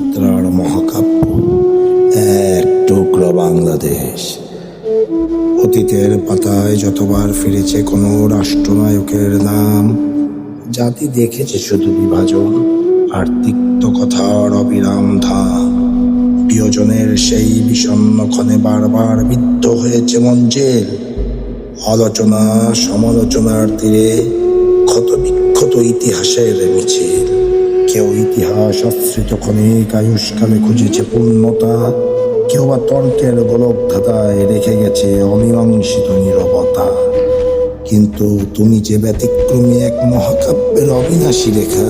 যাত্রার মহাকাব্য, এক টুকরো বাংলাদেশ। অতীতের পাতায় যতবার ফিরেছে কোনো রাষ্ট্রনায়কের নাম, জাতি দেখেছে শুধু বিভাজন আর তিক্ত কথার অবিরাম ধাম। প্রিয়জনের সেই বিষণ্ণ ক্ষণে বারবার বিদ্ধ হয়েছে মঞ্জেল আলোচনা সমালোচনার তীরে ক্ষত বিক্ষত ইতিহাসের মিছিল। কেউ ইতিহাস আশ্রিত ক্ষণিক আয়ুষ্কালে খুঁজেছে পূর্ণতা, কেউ বা তর্কের গোলক ধাঁধায় রেখে গেছে অমীমাংসিত নীরবতা। কিন্তু তুমি যে ব্যতিক্রমী এক মহাকাব্যের অবিনাশী রেখা,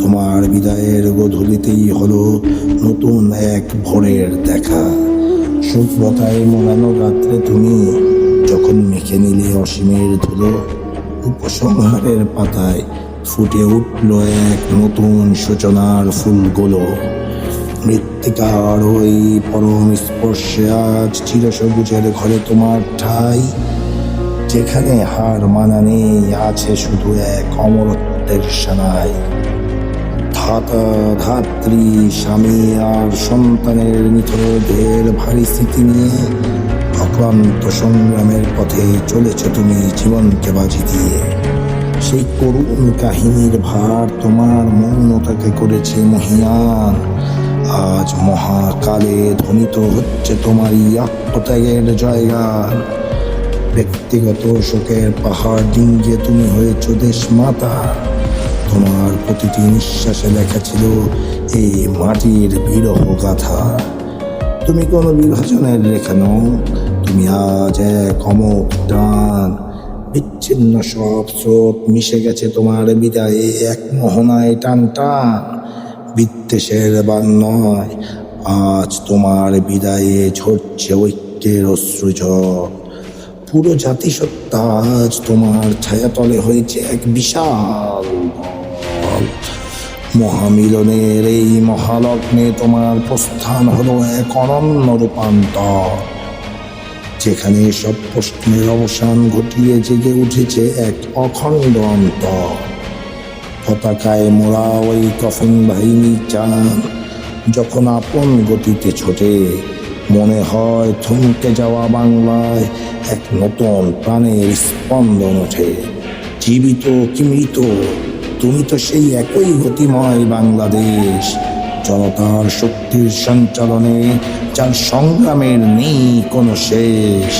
তোমার বিদায়ের গোধূলিতেই হলো নতুন এক ভোরের দেখা। শুভ্রতায় মোড়ানো রাত্রে তুমি যখন মেখে নিলে অসীমের ধুলো, উপসংহারের পাতায় ফুটে উঠল এক নতুন সূচনার ফুলগুলো। মৃত্তিকার ওই পরম স্পর্শে আজ চিরসবুজের ঘরে তোমার ঠাই। যেখানে হার মানা নেই, আছে শুধু এক অমরত্বের সানাই। ধাতা, ধাত্রী, স্বামী আর সন্তানের নিথরদের ভারী স্মৃতি নিয়ে অক্লান্ত সংগ্রামের পথে চলেছ তুমি জীবনকে বাজি দিয়ে। সেই করুণ কাহিনীর ভার তোমার মৌনতাকে করেছে মহিয়ান আজ মহাকালে ধ্বনিত হচ্ছে তোমারই আত্মত্যাগের জয়গান ব্যক্তিগত শোকের পাহাড় ডিঙ্গিয়ে তুমি হয়েছ দেশ মাতা তোমার প্রতিটি নিঃশ্বাসে লেখা ছিল এই মাটির বিরহ গাথা। তুমি কোনো বিভাজনের রেখা নও, তুমি আজ এক অমোক টান বিচ্ছিন্ন সব স্রোত মিশে গেছে তোমার বিদায়ে। এক মোহনায় টান টান বিদ্বেষের বান নয়। আজ তোমার বিদায়ে ঝরছে ঐক্যের অশ্রুজল পুরো জাতিসত্তা আজ তোমার ছায়াতলে হয়েছে এক বিশাল মহামিলনের এই মহালগ্নে তোমার প্রস্থান হলো এক অনন্য রূপান্তর। যেখানে সব প্রশ্নের অবসান ঘটিয়ে জেগে উঠেছে এক অখণ্ড অন্তর। পতাকায় মোড়া ওই কফিন বাহিনী চান যখন আপন গতিতে ছোটে, মনে হয় থমকে যাওয়া বাংলায় এক নতুন প্রাণের স্পন্দন ওঠে। জীবিত কি মৃত? তুমি তো সেই একই গতিময় বাংলাদেশ। জনতার শক্তির সঞ্চালনে যার সংগ্রামের নেই কোনো শেষ।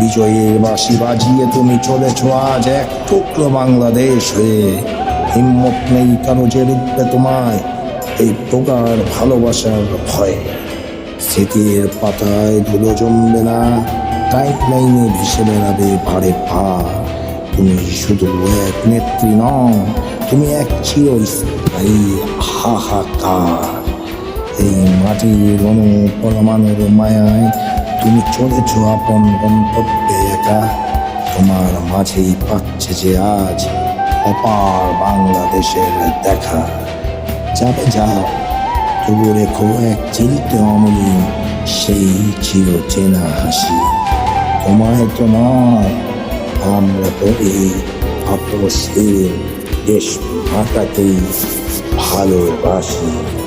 বিজয়ের বাঁশি বাজিয়ে তুমি চলেছ আজ এক টুকরো বাংলাদেশ হয়ে। হিম্মত নেই কারও যে রূপে তোমায়, এই প্রগাঢ় ভালোবাসার ভয়ে। স্মৃতির পাতায় ধুলো জমবে না টাইম লাইনে ভেসে বেড়াবে ভারে ভার তুমি শুধু এক নেত্রী নও, তুমি এক চিরস্থায়ী হাহাকার। এই মাটির অনু পরমাণুর মায়ায় তুমি চলেছ আপন গন্তব্যে একা। তোমার মাঝেই পাচ্ছে যে আজ অপার বাংলাদেশের দেখা। যাবে যাও, তবু রেখো এক চিলতে অমলিন সেই চির চেনা হাসি। তোমায় তো নয় এই আপসের দেশ মাতাকেই ভালোবাসি।